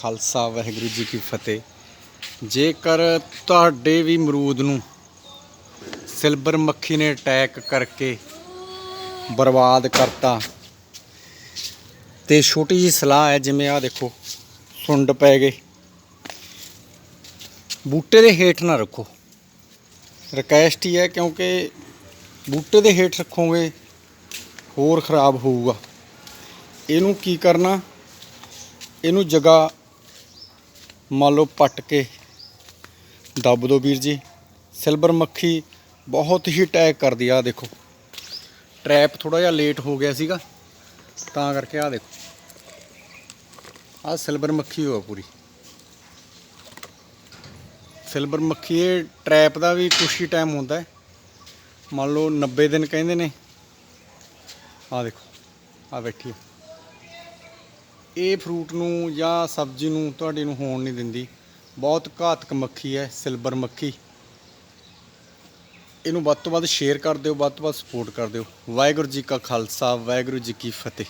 ਖਾਲਸਾ ਵਾਹਿਗੁਰੂ ਜੀ ਕੀ ਫਤਿਹ। ਜੇਕਰ ਤੁਹਾਡੇ ਵੀ ਅਮਰੂਦ ਨੂੰ ਸਿਲਵਰ ਮੱਖੀ ਨੇ ਅਟੈਕ ਕਰਕੇ ਬਰਬਾਦ ਕਰਤਾ, ਤੇ ਛੋਟੀ ਜੀ ਸਲਾਹ ਹੈ, ਜਿਵੇਂ ਆ ਦੇਖੋ, ਸੁੰਡ ਪੈ ਗਏ। ਬੂਟੇ ਦੇ ਹੇਠ ਨਾ ਰੱਖੋ। ਰਿਕਵੈਸਟ ਹੀ ਹੈ, ਕਿਉਂਕਿ ਬੂਟੇ ਦੇ ਹੇਠ ਰੱਖੋਗੇ, ਹੋਰ ਖਰਾਬ ਹੋਊਗਾ। ਇਹਨੂੰ ਕੀ ਕਰਨਾ? ਇਹਨੂੰ ਜਗ੍ਹਾ ਮੰਨ ਲਓ ਪੱਟ ਕੇ ਦੱਬ ਦਿਓ ਵੀਰ ਜੀ। ਸਿਲਵਰ ਮੱਖੀ ਬਹੁਤ ਹੀ ਅਟੈਕ ਕਰਦੀ ਆ, ਆਹ ਦੇਖੋ। ਟ੍ਰੈਪ ਥੋੜਾ ਜਿਹਾ ਲੇਟ ਹੋ ਗਿਆ ਸੀਗਾ, ਤਾਂ ਕਰਕੇ ਆ ਦੇਖੋ। ਆ ਸਿਲਵਰ ਮੱਖੀ ਹੋਆ ਪੂਰੀ। ਸਿਲਵਰ ਮੱਖੀ ਇਹ ਟ੍ਰੈਪ ਦਾ ਵੀ ਕੁਛ ਹੀ ਟਾਈਮ ਹੁੰਦਾ ਹੈ। ਮੰਨ ਲਓ 90 ਦਿਨ ਕਹਿੰਦੇ ਨੇ। ਆ ਦੇਖੋ ਆ ਬੈਠੀ ਇਹ ਫਰੂਟ ਨੂੰ ਜਾਂ ਸਬਜ਼ੀ ਨੂੰ ਤੁਹਾਡੇ ਨੂੰ ਹੋਣ ਨਹੀਂ ਦਿੰਦੀ। ਬਹੁਤ ਘਾਤਕ ਮੱਖੀ ਹੈ ਸਿਲਵਰ ਮੱਖੀ। ਇਹਨੂੰ ਵੱਧ ਤੋਂ ਵੱਧ ਸ਼ੇਅਰ ਕਰ ਦਿਓ, ਵੱਧ ਤੋਂ ਵੱਧ ਸਪੋਰਟ ਕਰ ਦਿਓ। ਵਾਹਿਗੁਰੂ ਜੀ ਕਾ ਖਾਲਸਾ, ਵਾਹਿਗੁਰੂ ਜੀ ਕੀ ਫਤਿਹ।